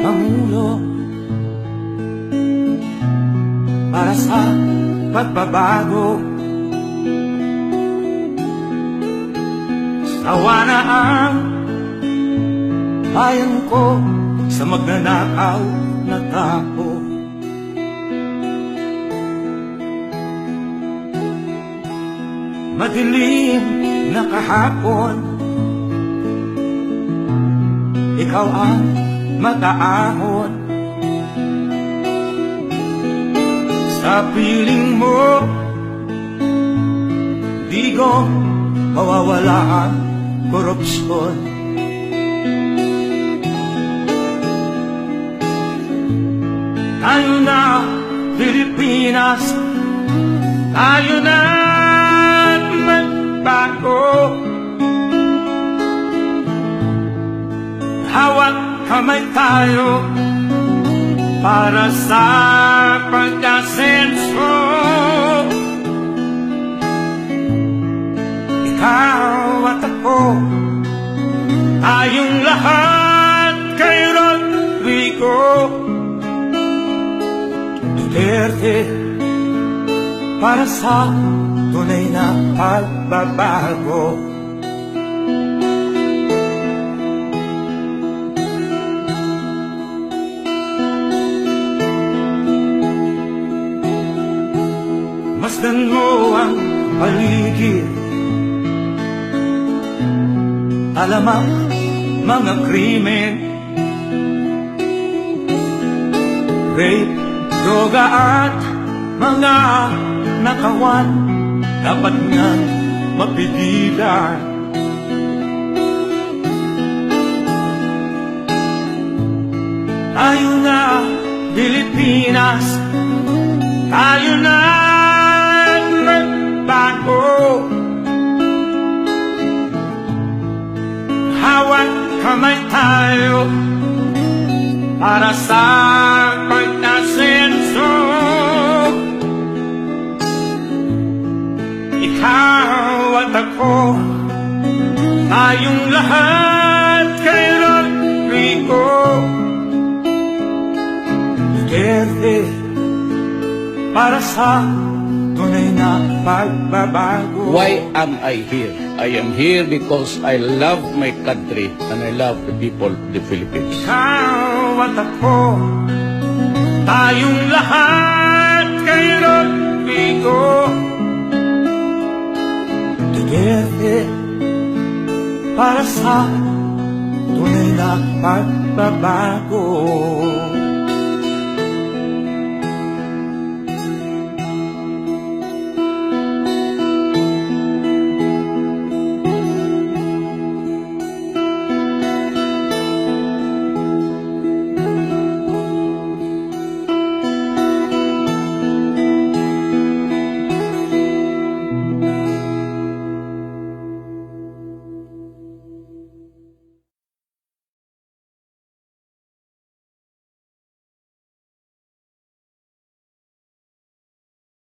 Pangulo. Para sa pagbabago Nawa na ang bayan ko sa magnanakaw na tao. Madilim na kahapon. Ikaw ang mag-aahon Sa piling mo Di ko mawawala ang korupsyon. Tayo na Pilipinas. Tayo na magbago. Hawak kamay tayo para sa pagkasenso Ikaw at ako Tayong lahat kay Rodrigo. Duterte Para sa tunay na pagbabago Masdan mo ang paligid. Alam ang mga krimen Rape, droga at mga nakawan Dapat nga mapigilan. Tayo na, Pilipinas. Tayo na Hawat kamay tayo Para sa pagkasenso Ikaw at ako Tayong lahat kay Rodrigo. Duterte para sa tunay na pagbabago. Why am I here? I am here because I love my country and I love the people of the Philippines. Ikaw at ako, tayong lahat kay Rodrigo. Duterte, para sa tunay na pagbabago.